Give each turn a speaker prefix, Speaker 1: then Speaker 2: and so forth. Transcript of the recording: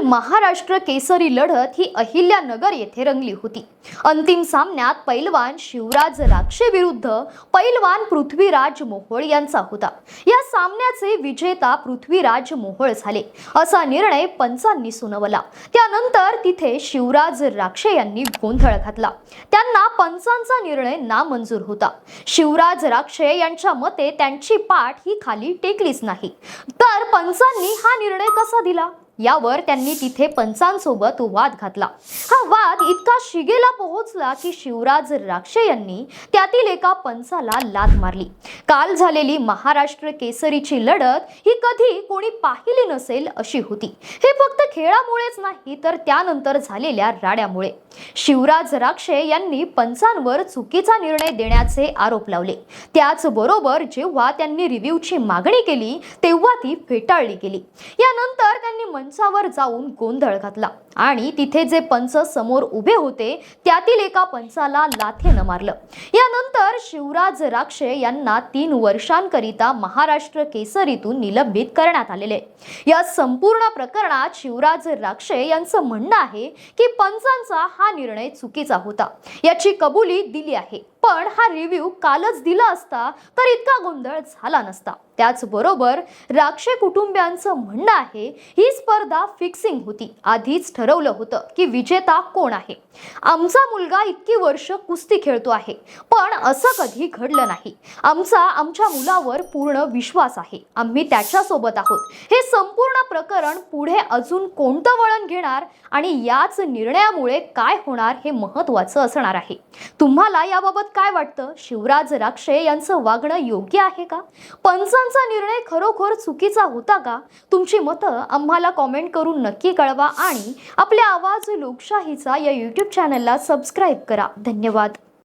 Speaker 1: महाराष्ट्र केसरी लढत ही अहिल्यानगर येथे रंगली होती. अंतिम सामन्यात पैलवान शिवराज राक्षे विरुद्ध पैलवान पृथ्वीराज मोहोळ यांचा होता. या सामन्याचे विजेता पृथ्वीराज मोहोळ झाले. असा निर्णय पंचांनी सुनावला. त्यानंतर तिथे शिवराज राक्षे यांनी गोंधळ घातला. त्यांना पंचांचा निर्णय नामंजूर होता. शिवराज राक्षे यांच्या मते त्यांची पाठ ही खाली टेकलीच नाही. तर पंचांनी हा निर्णय कसा दिला? यावर त्यांनी तिथे पंचांसोबत वाद घातला. हा वाद इतका शिगेला पोहोचला की शिवराज राक्षे यांनी त्यातील एका पंचाला लात मारली. काल झालेली महाराष्ट्र केसरीची लढत ही कधी कोणी पाहिली नसेल अशी होती. हे फक्त खेळामुळेच नाही तर त्यानंतर झालेल्या राड्यामुळे. शिवराज राक्षे यांनी पंचांवर चुकीचा निर्णय देण्याचे आरोप लावले. त्याचबरोबर जेव्हा त्यांनी रिव्ह्यूची मागणी केली तेव्हा ती फेटाळली गेली. यानंतर त्यांनी पंचावर जाऊन गोंधळ घातला. आणि तिथे जे पंच समोर उभे होते त्यातील एका पंचाला लाथेनं मारलं. यानंतर शिवराज राक्षे यांना तीन वर्षांकरिता महाराष्ट्र केसरीतून निलंबित करण्यात आलेले. या संपूर्ण प्रकरणात शिवराज राक्षे यांचं म्हणणं आहे की पंचांचा हा निर्णय चुकीचा होता. याची कबुली दिली आहे. पण हा रिव्ह्यू कालच दिला असता तर इतका गोंधळ झाला नसता. त्याचबरोबर राक्षे कुटुंबियांचं म्हणणं आहे ही स्पर्धा फिक्सिंग होती. आधीच ठरवलं होतं की विजेता कोण आहे. आमचा मुलगा इतकी वर्ष कुस्ती खेळतो आहे पण असं कधी घडलं नाही. आमचा आमच्या मुलावर पूर्ण विश्वास आहे. आम्ही त्याच्यासोबत आहोत. हे संपूर्ण प्रकरण पुढे अजून कोणतं वळण घेणार आणि याच निर्णयामुळे काय होणार हे महत्वाचं असणार आहे. तुम्हाला याबाबत काय वाटतं? शिवराज राक्षे यांचं वागणं योग्य आहे का? पंचांचा निर्णय खरोखर चुकीचा होता का? तुमची मतं आम्हाला कॉमेंट करून नक्की कळवा आणि आपल्या आवाज लोकशाहीचा या यूट्यूब चॅनलला सबस्क्राईब करा. धन्यवाद.